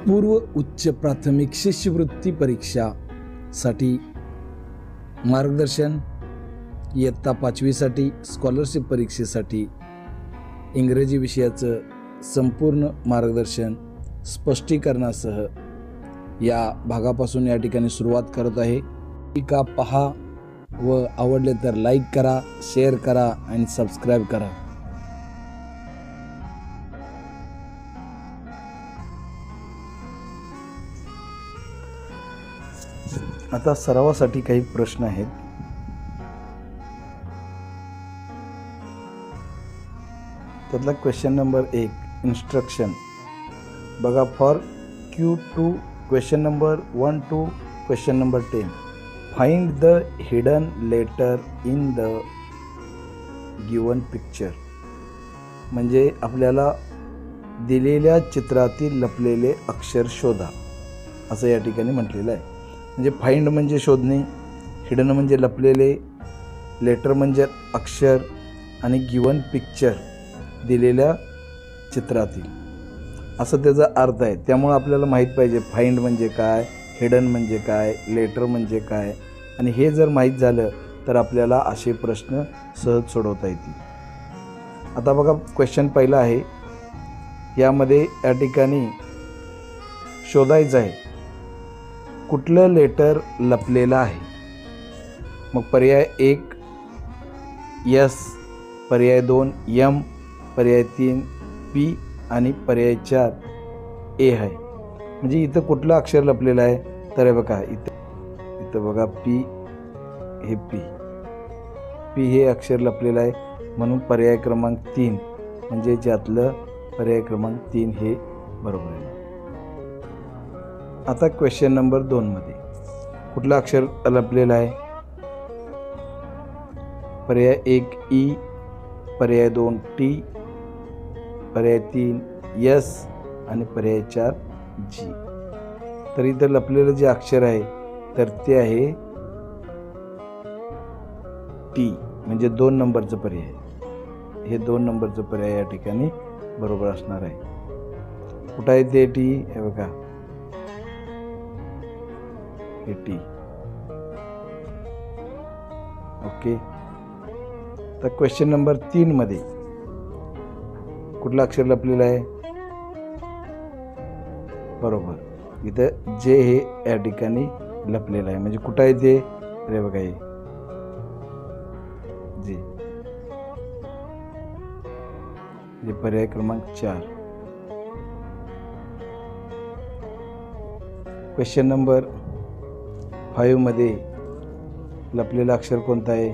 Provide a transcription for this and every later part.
पूर्व उच्च प्राथमिक शिष्यवृत्ती परीक्षासाठी मार्गदर्शन इयत्ता पाचवीसाठी स्कॉलरशिप परीक्षेसाठी इंग्रजी विषयाचं संपूर्ण मार्गदर्शन स्पष्टीकरणासह या भागापासून या ठिकाणी सुरुवात करत आहे. टीका पहा व आवडले तर लाईक करा शेअर करा आणि सबस्क्राईब करा. आता सरावासाठी काही प्रश्न आहेत. त्यातला क्वेश्चन नंबर एक इन्स्ट्रक्शन बघा for Q two question number one two question number ten find the hidden letter in the given picture म्हणजे आपल्याला दिलेल्या चित्रातील लपलेले अक्षर शोधा. असं या ठिकाणी म्हटलेलं आहे. म्हणजे फाइंड म्हणजे शोधणे हिडन म्हणजे लपलेले लेटर म्हणजे अक्षर आणि गिवन पिक्चर दिलेल्या चित्रातील. असं त्याचा अर्थ आहे. त्यामुळं आपल्याला माहीत पाहिजे फाइंड म्हणजे काय हिडन म्हणजे काय लेटर म्हणजे काय. आणि हे जर माहीत झालं तर आपल्याला असे प्रश्न सहज सोडवता येतील. आता बघा क्वेश्चन पहिला आहे. यामध्ये या ठिकाणी शोधायचं आहे. कुठलं लेटर लपलेलं आहे? मग पर्याय एक यस पर्याय दोन यम पर्याय तीन पी आणि पर्याय चार ए आहे. म्हणजे इथं कुठलं अक्षर लपलेलं आहे? तर हे बघा इथं इथं बघा पी हे पी. पी हे अक्षर लपलेलं आहे म्हणून पर्याय क्रमांक तीन. म्हणजे ज्यातलं पर्याय क्रमांक तीन हे बरोबर आहे. आता क्वेश्चन नंबर दोनमध्ये कुठलं अक्षर लपलेलं आहे? पर्याय एक ई पर्याय दोन टी पर्याय तीन यस आणि पर्याय चार जी तर इथं लपलेलं जे अक्षर आहे तर ते आहे टी म्हणजे दोन नंबरचं पर्याय. हे दोन नंबरचं पर्याय या ठिकाणी बरोबर असणार आहे. कुठं आहे ते टी हे बघा. हे टी ओके. तर क्वेश्चन नंबर तीनमध्ये कुठलं अक्षर लपलेलं आहे? बरोबर. इथं जे हे या ठिकाणी लपलेलं आहे. म्हणजे कुठं आहे ते? अरे बघा हे. जे. जे पर्याय क्रमांक चार. क्वेश्चन नंबर फाईव्हमध्ये लपलेलं अक्षर कोणतं आहे?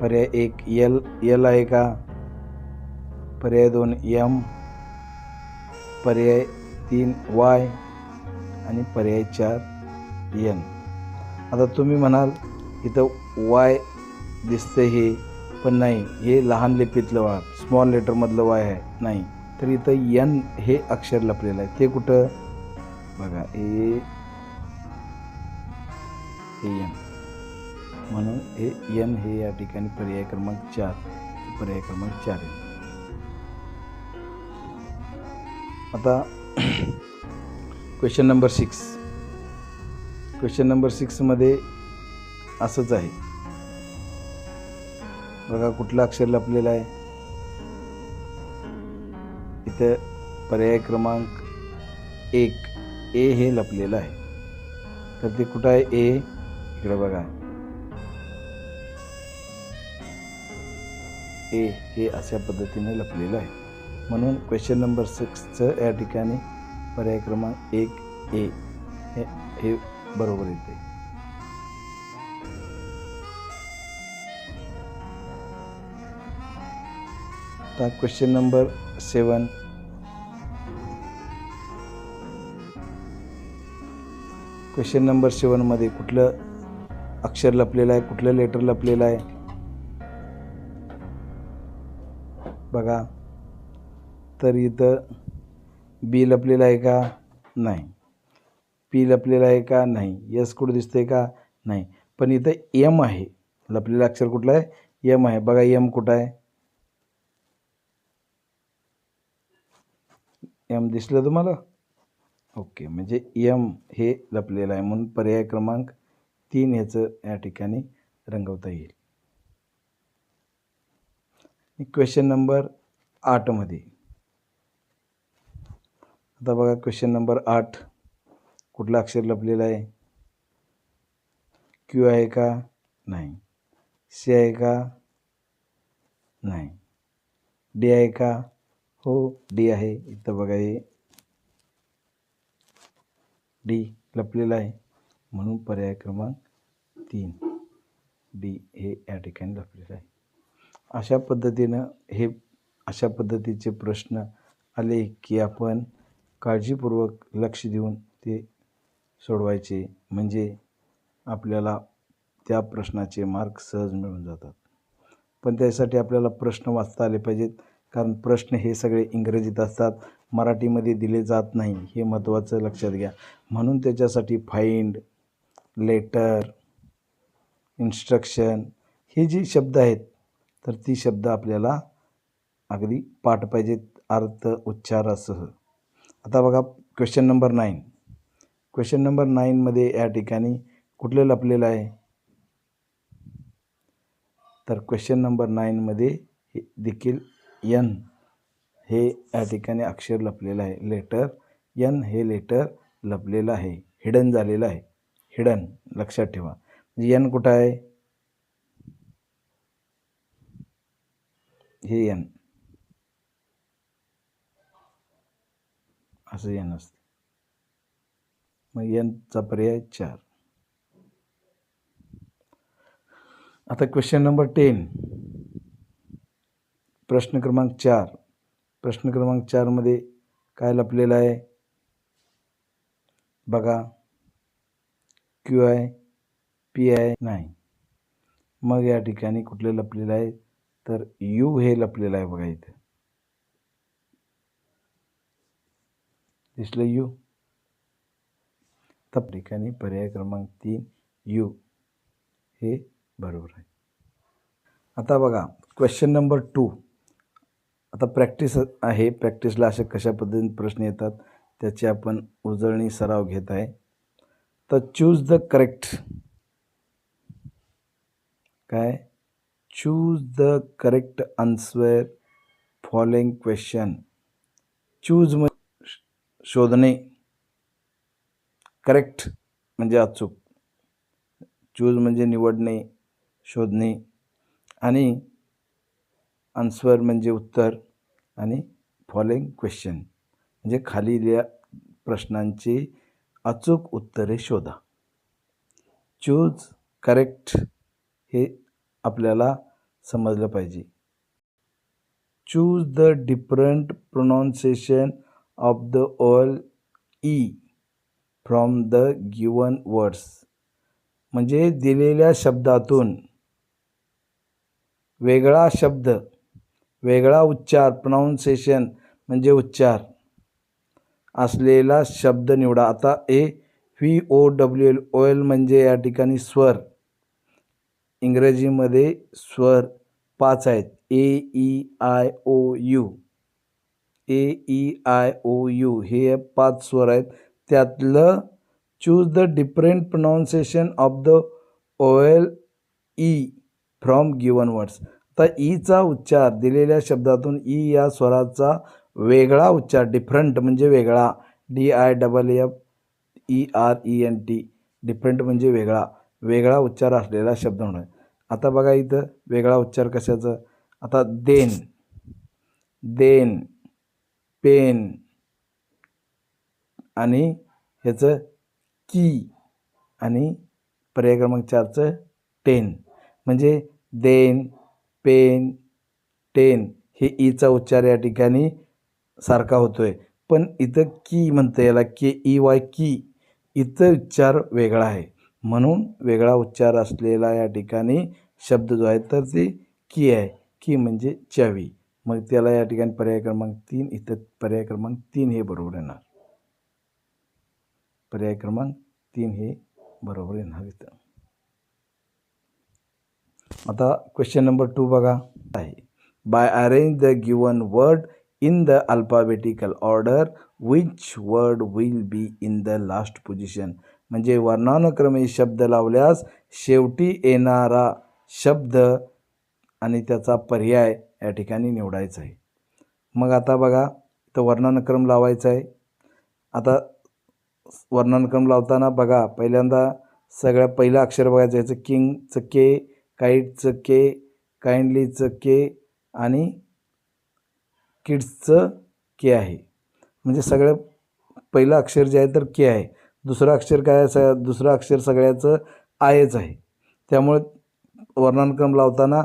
पर्याय एक यल यल आहे का? पर्याय दोन यम पर्याय तीन वाय आणि पर्याय चार यन आता तुम्ही म्हणाल इथं वाय दिसतं हे पण नाही हे लहान लिपीतलं वा स्मॉल लेटरमधलं वाय आहे नाही. तर इथं यन हे अक्षर लपलेलं आहे. ते कुठं? बघा ए एम. म्हणून हे एम हे या ठिकाणी पर्याय क्रमांक चार पर्याय क्रमांक चार आहे. आता question number six question number सिक्समध्ये असंच आहे. बघा कुठलं अक्षर लपलेलं आहे? इथं पर्याय क्रमांक एक. ए हे लपलेलं आहे. तर ते कुठं आहे? ए इकडे बघा. ए हे अशा पद्धतीने लपलेलं आहे. म्हणून क्वेश्चन नंबर सिक्सचं या ठिकाणी पर्याय क्रमांक एक ए हे हे बरोबर येते. आता question number seven question number सेवनमध्ये कुठलं अक्षर लपलेलं आहे कुठलं लेटर लपलेलं आहे? बघा. तर इथं बी लपलेलं आहे का? नाही. पी लपलेलं आहे का? नाही. यस कुठं दिसतंय का? नाही. पण इथं एम आहे. लपलेलं अक्षर कुठलं आहे? एम आहे. बघा एम कुठं आहे? एम दिसलं तुम्हाला? ओके. म्हणजे यम हे लपलेलं आहे म्हणून पर्याय क्रमांक तीन ह्याचं या ठिकाणी रंगवता येईल. क्वेश्चन नंबर आठमध्ये आता बघा क्वेश्चन नंबर आठ कुठलं अक्षर लपलेलं आहे? क्यू आहे का? नाही. सी आहे का? नाही. डी आहे का? हो डी आहे. इथं बघा हे. डी लपलेला आहे. म्हणून पर्याय क्रमांक तीन डी हे या ठिकाणी लपलेलं आहे. अशा पद्धतीनं हे अशा पद्धतीचे प्रश्न आले की आपण काळजीपूर्वक लक्ष देऊन ते सोडवायचे. म्हणजे आपल्याला त्या प्रश्नाचे मार्क सहज मिळून जातात. पण त्यासाठी आपल्याला प्रश्न वाचता आले पाहिजेत. कारण प्रश्न हे सगळे इंग्रजीत असतात. मराठीमध्ये दिले जात नाही हे महत्त्वाचं लक्षात घ्या. म्हणून त्याच्यासाठी फाईंड लेटर इन्स्ट्रक्शन हे जी शब्द आहेत तर ती शब्द आपल्याला अगदी पाठ पाहिजेत अर्थ उच्चारासह. आता बघा question number nine question number नाईनमध्ये या ठिकाणी कुठलं लपलेलं आहे? तर क्वेश्चन नंबर नाईनमध्ये हे देखील यन हे या ठिकाणी अक्षर लपलेलं आहे. लेटर यन हे लेटर लपलेलं आहे. हिडन झालेलं आहे. हिडन लक्षात ठेवा. म्हणजे यन कुठं आहे? हे यन असं यन असतं. मग यनचा पर्याय चार. आता क्वेश्चन नंबर टेन प्रश्न क्रमांक चार. प्रश्न क्रमांक चारमध्ये काय लपलेलं आहे? बघा. क्यू आय पी आय नाही. मग या ठिकाणी कुठले लपलेलं आहे? तर यू हे लपलेलं आहे बघा इथं. दिसलं यू? तर ठिकाणी पर्याय क्रमांक तीन यू. हे बरोबर आहे. आता बघा. Question number two. आता प्रॅक्टिस आहे. प्रॅक्टिसला असे कशा पद्धतीने प्रश्न येतात त्याची आपण उजळणी सराव घेत आहे. तर चूज द करेक्ट काय? Choose the correct answer following question choose शोधणे. करेक्ट म्हणजे अचूक. चूज म्हणजे निवडणे शोधणे. आणि आन्सर म्हणजे उत्तर आणि फॉलोइंग क्वेश्चन. म्हणजे खालील्या प्रश्नांची अचूक उत्तरे शोधा. चूज करेक्ट हे आपल्याला समजलं पाहिजे. Choose the different pronunciation of the all E from the given words. म्हणजे दिलेल्या शब्दातून वेगळा शब्द वेगळा उच्चार प्रोनाऊन्सिएशन म्हणजे उच्चार. असलेला शब्द निवडा. आता A V O W L O L म्हणजे या ठिकाणी स्वर. इंग्रजीमध्ये स्वर पाच आहेत. A E I O U. A E I O U. हे पाच स्वर आहेत. त्यातलं choose the different pronunciation of the vowel E from given words आता ईचा उच्चार दिलेल्या शब्दातून ई या स्वराचा वेगळा उच्चार डिफरंट म्हणजे वेगळा. D I double F E R E N T different म्हणजे वेगळा. वेगळा उच्चार असलेला शब्द म्हणून. आता बघा इथं वेगळा उच्चार कशाचं? आता देन देन पेन आणि ह्याचं की आणि पर्याय क्रमांक चारचं टेन. म्हणजे देन पेन टेन हे ईचा उच्चार या ठिकाणी सारखा होतो आहे पण इथं की म्हणतं याला के ई वाय की इथं उच्चार वेगळा आहे. म्हणून वेगळा उच्चार असलेला या ठिकाणी शब्द जो आहे तर ते की आहे. की म्हणजे चावी. मग त्याला या ठिकाणी पर्याय क्रमांक तीन इथं पर्याय क्रमांक तीन हे बरोबर येणार. पर्याय क्रमांक तीन हे बरोबर येणार इथं. आता क्वेश्चन नंबर टू बघा. आहे by arrange the given word in the alphabetical order which word will be in the last position म्हणजे वर्णानुक्रमे शब्द लावल्यास शेवटी येणारा शब्द आणि त्याचा पर्याय या ठिकाणी निवडायचा आहे. मग आता बघा तर वर्णानुक्रम लावायचा आहे. आता वर्णानुक्रम लावताना बघा पहिल्यांदा सगळ्या पहिलं अक्षर बघायचं याचं किंगचं के काईटचं के काइंडलीचं के आणि किड्सचं के आहे. म्हणजे सगळं पहिलं अक्षर जे आहे तर के आहे. दुसरं अक्षर काय स दुसरं अक्षर सगळ्याचं आयच आहे. त्यामुळे वर्णानुक्रम लावताना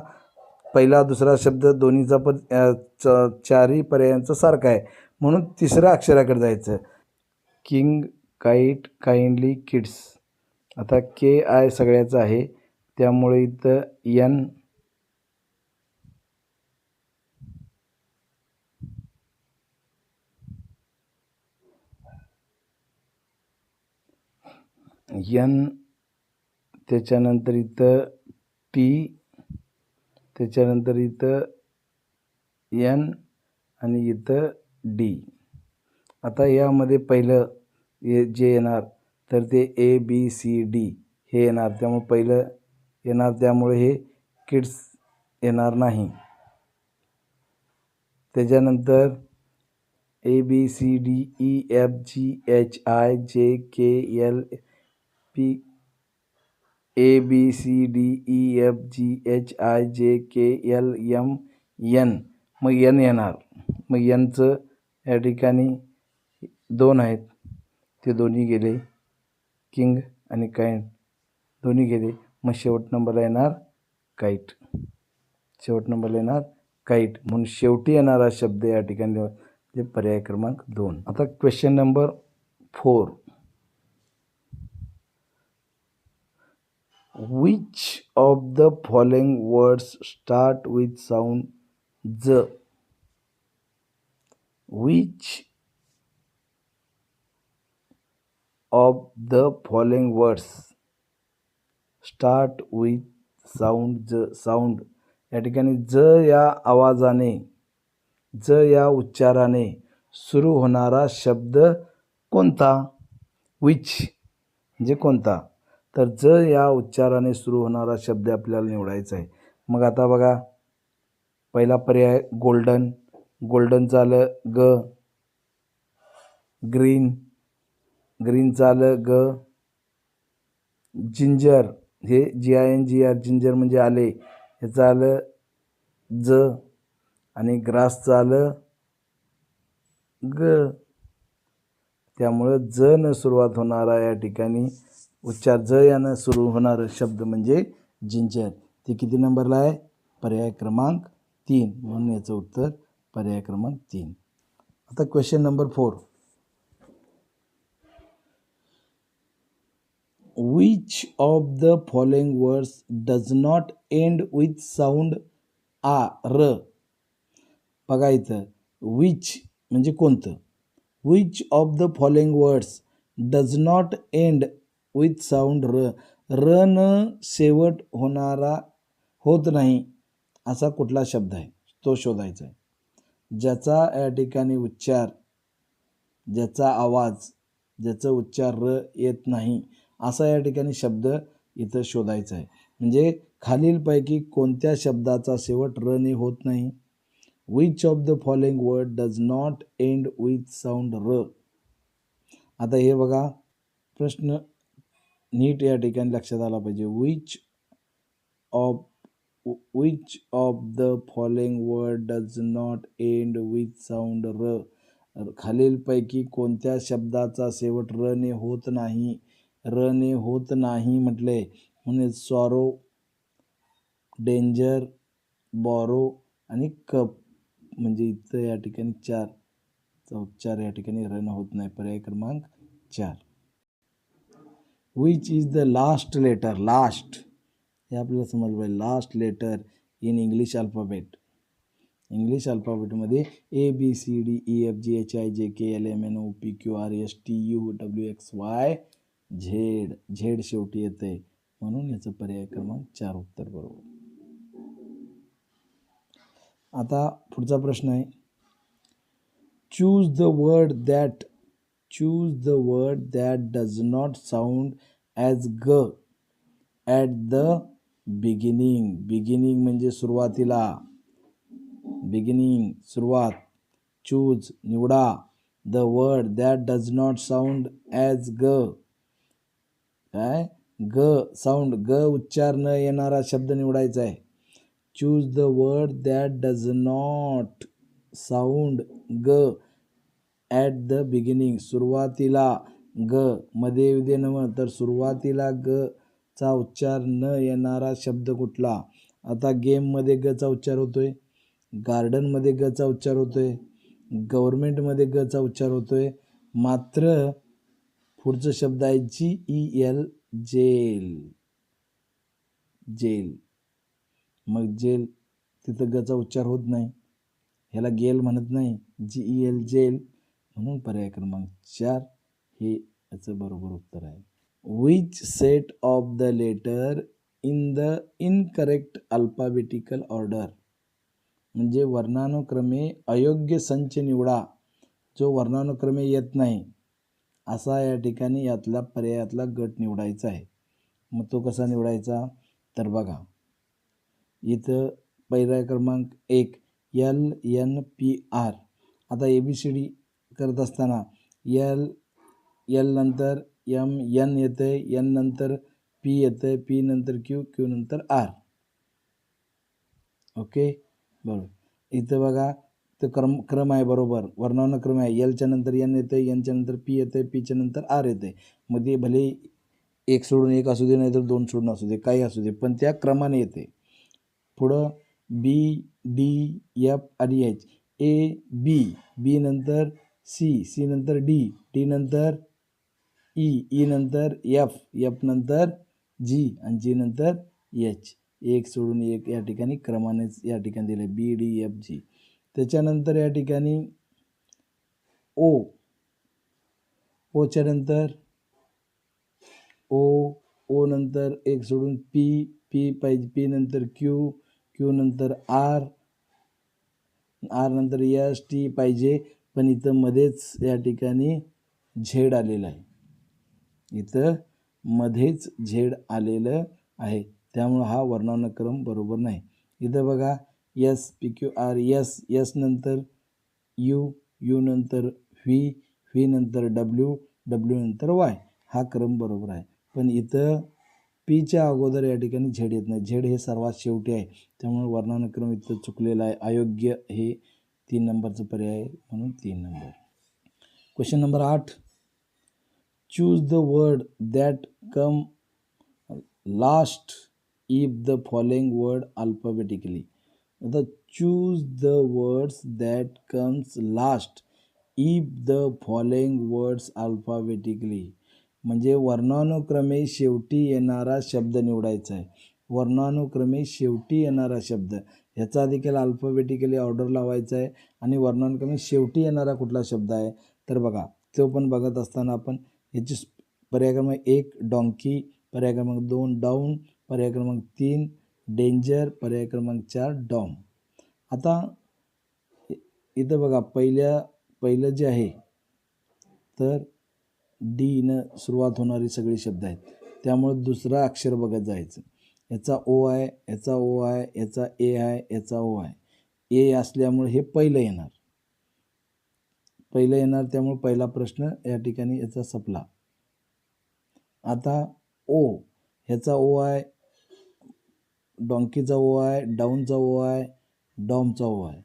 पहिला दुसरा शब्द दोन्हीचा पण च चारही पर्यायांचा सारखा आहे. म्हणून तिसऱ्या अक्षराकडे जायचं. King kite kindly kids. आता के आय सगळ्याचं आहे. त्यामुळे इथं यन यन त्याच्यानंतर इथं टी त्याच्यानंतर इथं एन आणि इथं डी आता यामध्ये पहिलं ये जे येणार तर ते ए बी सी डी हे येणार. त्यामुळे पहिलं येणार त्यामुळे हे किड्स येणार नाही. त्याच्यानंतर A B C D E F G H I J K L P A B C D E F G H I J K L M N मग एन येणार. मग यांचं या ठिकाणी दोन आहेत. ते दोन्ही गेले. किंग आणि काइंड दोन्ही गेले. मग शेवट नंबरला येणार काईट शेवट नंबरला येणार काईट म्हणून शेवटी येणारा शब्द या ठिकाणी म्हणजे पर्याय क्रमांक दोन. आता question number four which of the following words start with sound ज which of the following words start with sound ज साऊंड. या ठिकाणी ज या आवाजाने ज या उच्चाराने सुरू होणारा शब्द कोणता? विच म्हणजे कोणता? तर ज या उच्चाराने सुरू होणारा शब्द आपल्याला निवडायचा आहे. मग आता बघा पहिला पर्याय गोल्डन गोल्डन आलं ग. ग्रीन ग्रीन आलं ग. जिंजर हे G I N G R ginger म्हणजे आले. ह्याचं आलं ज आणि ग्रासचं आलं ग. त्यामुळं ज न सुरुवात होणारा या ठिकाणी. उच्चार ज यानं सुरू होणारं शब्द म्हणजे जिंजर ते किती नंबरला आहे? पर्याय क्रमांक तीन. म्हणून याचं उत्तर पर्याय क्रमांक तीन. आता question number four which of the following words does not end with sound आ र बघा इथं विच म्हणजे कोणतं? Which of the following words does not end with sound र र न शेवट होणारा होत नाही असा कुठला शब्द आहे? तो शोधायचा आहे. ज्याचा या ठिकाणी उच्चार ज्याचा आवाज ज्याचं उच्चार र येत नाही असा या ठिकाणी शब्द इथं शोधायचा आहे. म्हणजे खालीलपैकी कोणत्या शब्दाचा शेवट र ने होत नाही? Which of the following word does not end with sound र? आता हे बघा. प्रश्न नीट या ठिकाणी लक्षात आला पाहिजे. Which of which of the following word does not end with sound र? खालीलपैकी कोणत्या शब्दाचा शेवट र ने होत नाही? रने होत नाही म्हटले. म्हणजे सॉरो डेंजर बॉरो आणि कप म्हणजे इथं या ठिकाणी चार. उच्चार या ठिकाणी रन होत नाही. पर्याय क्रमांक चार. Which is the last letter last हे आपल्याला समजलं पाहिजे. Last letter in English alphabet English अल्फाबेटमध्ये A B C D E F G H I J K L M N O P Q R S T U W X Y Z Z शेवटी येते. म्हणून याचं पर्याय क्रमांक चार उत्तर बरोबर. आता पुढचा प्रश्न आहे. Choose the word that choose the word that does not sound as ग ॲट द बिगिनिंग बिगिनिंग म्हणजे सुरुवातीला. बिगिनिंग सुरुवात. चूज निवडा. The word that does not sound as ग काय? ग साऊंड ग उच्चार न येणारा शब्द निवडायचा आहे. Choose the word that does not sound ग ॲट द बिगिनिंग सुरुवातीला ग मध्ये विधे नव तर सुरुवातीला ग चा उच्चार न येणारा शब्द कुठला? आता गेममध्ये गचा उच्चार होतोय. गार्डनमध्ये गचा उच्चार होतोय. गव्हर्मेंटमध्ये गचा उच्चार होतोय. मात्र पुढचं शब्द आहे G E L gel. Gel. मग जेल तिथं गचा उच्चार होत नाही. ह्याला गेल म्हणत नाही. जी ई एल जेल म्हणून पर्याय क्रमांक चार हे याचं बरोबर उत्तर आहे. Which set of the letter in the incorrect alphabetical order म्हणजे वर्णानुक्रमे अयोग्य संच निवडा. जो वर्णानुक्रमे येत नाही. असा या ठिकाणी यातला पर्यायातला गट निवडायचा आहे. मग तो कसा निवडायचा? तर बघा. इथं पर्याय क्रमांक एक एल एन पी आर. आता ए बी सी डी करत असताना यल यल नंतर एम एन येतं आहे एन नंतर पी येतं आहे पी नंतर क्यू क्यू नंतर आर. ओके? बरोबर. इथं बघा तर क्रम क्रम आहे बरोबर. है आहे. नंतर एन येतं आहे एनच्या नंतर पी येतं आहे पीच्या नंतर आर मग ते भले एक सोडून एक असू दे नाही तर दोन सोडून असू दे, काही असू दे, पण त्या क्रमाने येते. बी डी एफ़ आणि एच ए बी बी नंतर सी सी नंतर डी डी नंतर ई ई नंतर एफ़ एफ़ नंतर जी आणि जी नंतर एच एक सोडून एक या ठिकाणी क्रमानेच या दिले बी डी एफ़ जी त्याच्यानंतर या ठिकाणी ओ. ओच्या नंतर ओ. ओ नंतर एक सोडून पी पी पाहिजे पी नंतर क्यू क्यू नंतर आर आर नंतर एस टी पाहिजे. पण इथं मध्येच या ठिकाणी झेड आलेलं आहे. इथं मध्येच झेड आलेलं आहे. त्यामुळं हा वर्णानुक्रम बरोबर नाही. इथं बघा S P Q R S S नंतर यू यू नंतर व्ही व्ही नंतर डब्ल्यू डब्ल्यू नंतर वाय. हा क्रम बरोबर आहे. पण इथं पीच्या अगोदर या ठिकाणी झेड येत नाही. झेड हे सर्वात शेवटी आहे. त्यामुळे वर्णानुक्रम इथं चुकलेला आहे. अयोग्य हे तीन नंबरचं पर्याय आहे म्हणून तीन नंबर. क्वेश्चन नंबर आठ. Choose the word that come last if the following word alphabetically आता choose the words that comes last if the following words alphabetically म्हणजे वर्णानुक्रमे शेवटी येणारा शब्द निवडायचा आहे. वर्णानुक्रमे शेवटी येणारा शब्द. ह्याचा देखील अल्फाबेटिकली ऑर्डर लावायचा आहे. आणि वर्णानुक्रमे शेवटी येणारा कुठला शब्द आहे? तर बघा तो पण बघत असताना आपण ह्याची पर्याय क्रमांक एक डॉंकी पर्याय क्रमांक दोन डाऊन पर्याय क्रमांक तीन डेंजर पर्याय क्रमांक चार डॉम. आता इथं बघा पहिल्या पहिलं जे आहे तर डीनं सुरुवात होणारी सगळी शब्द आहेत. त्यामुळे दुसरा अक्षर बघत जायचं. याचा ओ आहे याचा ओ आहे याचा ए आहे याचा ओ आहे ए असल्यामुळे हे पहिलं येणार. पहिलं येणार त्यामुळे पहिला प्रश्न या ठिकाणी याचा सपला. आता ओ ह्याचा ओ आहे डॉंकीचा ओ आहे डाऊनचा ओ आहे डॉमचा ओ आहे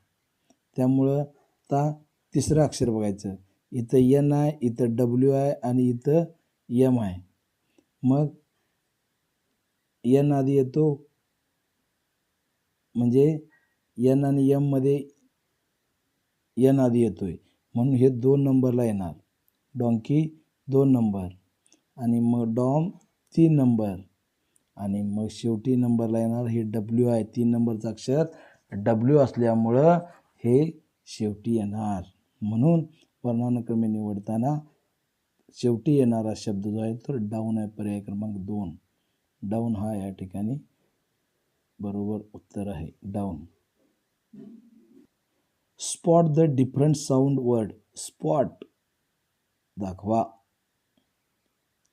त्यामुळं आता तिसरं अक्षर बघायचं. इथं एन आहे इथं डब्ल्यू आहे आणि इथं एम आहे. मग एन आधी येतो. म्हणजे एन आणि एममध्ये एन आधी येतो आहे म्हणून हे दोन नंबरला येणार. डॉंकी दोन नंबर. आणि मग डॉम तीन नंबर. आणि मग शेवटी नंबरला येणार हे डब्ल्यू आहे. तीन नंबरचं अक्षर डब्ल्यू असल्यामुळं हे शेवटी येणार. म्हणून वर्णानुक्रमे निवडताना शेवटी येणारा शब्द जो आहे तो डाऊन आहे. पर्याय क्रमांक दोन. डाऊन हा या ठिकाणी बरोबर उत्तर आहे. Down spot the different sound word spot दाखवा.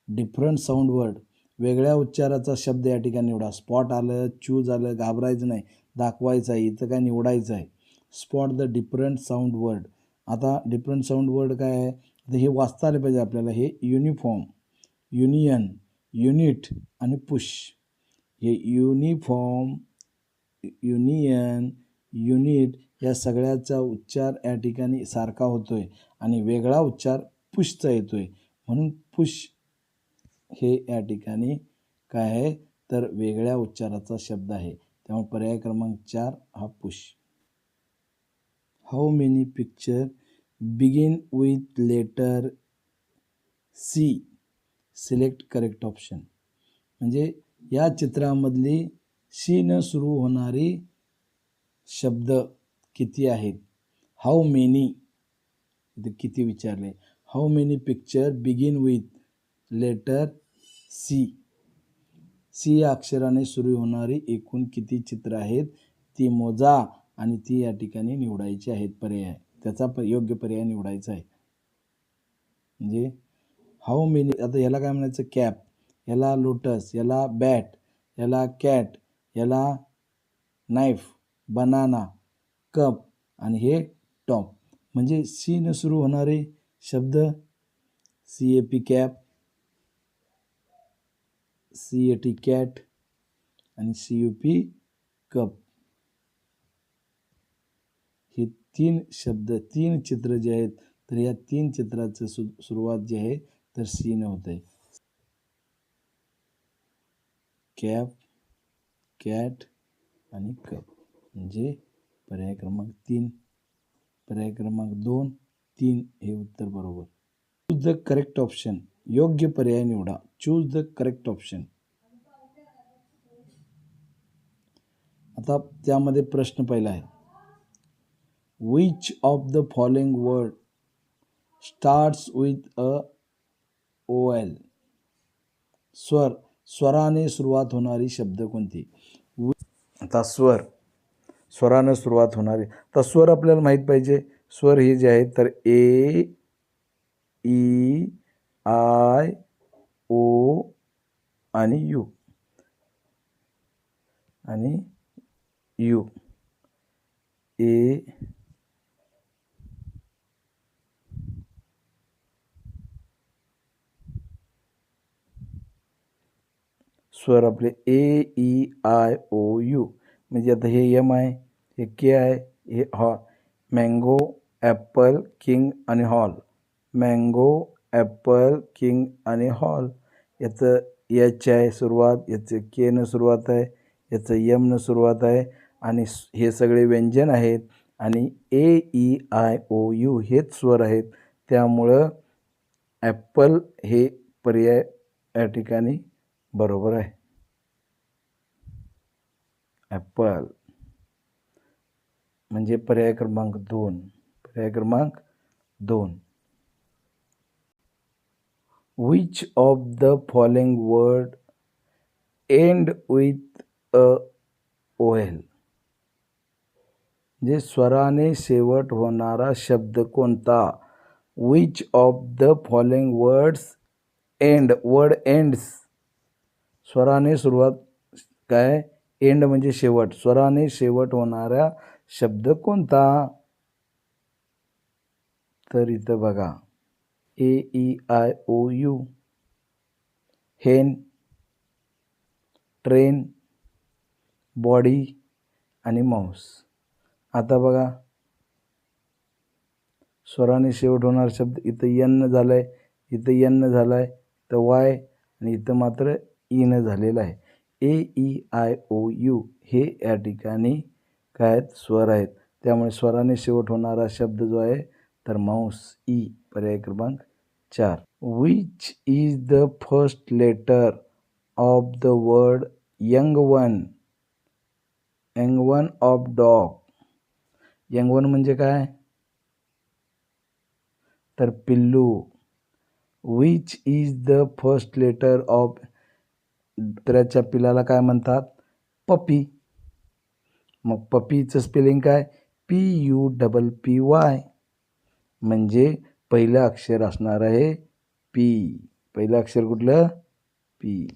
डिफरंट साऊंड वर्ड वेगळ्या उच्चाराचा शब्द या ठिकाणी निवडा. स्पॉट आलं चूज आलं घाबरायचं नाही. दाखवायचं आहे. इथं काय निवडायचं आहे? Spot the different sound word आता डिफरंट साऊंड वर्ड काय आहे? आता हे वाचता आलं पाहिजे आपल्याला. हे युनिफॉर्म युनियन युनिट आणि पुश हे युनिफॉर्म युनियन युनिट या सगळ्याचा उच्चार या ठिकाणी सारखा होतो आहे आणि वेगळा उच्चार पुशचा येतो आहे म्हणून पुश हे या ठिकाणी काय आहे? तर वेगळ्या उच्चाराचा शब्द आहे. त्यामुळे पर्याय क्रमांक चार हा push. How many picture begin with letter C select correct option म्हणजे या चित्रामधली शी न सुरू होणारी शब्द किती आहेत? हाऊ मेनी किती विचारले? How many picture begin with letter C. C या अक्षराने सुरू होणारी एकूण किती चित्र आहेत ती मोजा आणि ती या ठिकाणी निवडायची आहेत पर्याय त्याचा प योग्य पर्याय निवडायचा आहे. म्हणजे हाऊ मेनी आता याला काय म्हणायचं? कॅप याला लोटस याला बॅट याला कॅट याला नाईफ बनाना कप आणि हे टॉप म्हणजे सी न सुरू होणारे शब्द C A P cap C A T cat आणि सी यू पी कप. हे तीन शब्द तीन चित्र जे आहेत तर या तीन चित्राचं सु सुरुवात जी आहे तर सीन होत आहे. कॅप कॅट आणि कप. म्हणजे पर्याय क्रमांक तीन. पर्याय क्रमांक दोन तीन हे उत्तर बरोबर. चूज द करेक्ट ऑप्शन योग्य पर्याय निवडा. चूज द करेक्ट ऑप्शन आता त्यामध्ये प्रश्न पहिला आहे. Which of the following word starts with a vowel स्वर. स्वराने सुरुवात होणारी शब्द कोणती? आता स्वर. स्वरानं सुरुवात होणारी. आता स्वर आपल्याला माहीत पाहिजे. स्वर हे जे आहेत तर ए ई आय ओ आणि यू. आणि यू. ए स्वर आपले A E I O U. म्हणजे आता हे यम आहे हे के आहे हे हॉ मँगो ॲपल किंग आणि हॉल. मँगो ॲपल किंग आणि हॉल याचं एच आहे सुरुवात याचं केनं सुरुवात आहे याचं यमनं सुरुवात आहे आणि हे सगळे व्यंजन आहेत आणि A E I O U हेच स्वर आहेत. त्यामुळं ॲपल हे पर्याय या ठिकाणी बरोबर आहे. ॲपल म्हणजे पर्याय क्रमांक दोन. पर्याय क्रमांक दोन. Which of the following word end with a vowel स्वराने शेवट होणारा शब्द कोणता? Which of the following words end word ends स्वराने सुरुवात काय एंड म्हणजे शेवट. स्वराने शेवट होणारा शब्द कोणता? तर इथं बघा. A E I O U hen train body आणि माऊस आता बघा. स्वराने शेवट होणारा शब्द. इथं यन्न झालं आहे इथं यन्न झालं आहे तर वाय आणि इथं मात्र e ईनं झालेलं आहे. A E I O U हे या ठिकाणी काय आहेत? स्वर आहेत. त्यामुळे स्वराने शेवट होणारा शब्द जो आहे तर माऊस ई e. पर्याय क्रमांक चार. Which is the first letter of the word young one young one of dog young one म्हणजे काय? तर पिल्लू. Which is the first letter of कुत्र्याच्या पिलाला काय म्हणतात? पपी. मग पपीचं स्पेलिंग काय? P U double P Y म्हणजे पहिलं अक्षर असणार आहे पी. पहिलं अक्षर कुठलं? पी.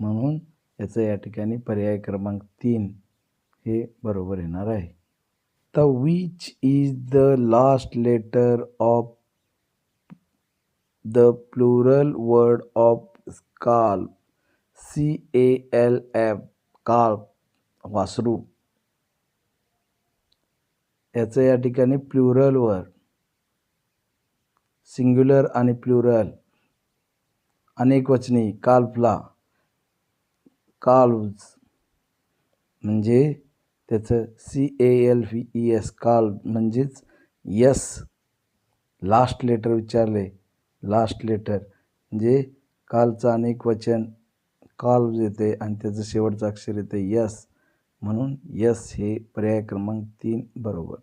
म्हणून याचं या ठिकाणी पर्याय क्रमांक तीन हे बरोबर येणार आहे. The which is the last letter of the plural word of scalp C A L F calf वासरू याचं या ठिकाणी प्लुरलवर सिंग्युलर आणि प्लुरल. अनेक वचनी काल्फला काल्व्ज. म्हणजे त्याचं C A L V E S calf म्हणजेच यस. लास्ट लेटर विचारले. Last letter. म्हणजे कालचं अनेक वचन काल येते आणि त्याचं शेवटचं अक्षर येते यस. म्हणून यस हे पर्याय क्रमांक तीन बरोबर.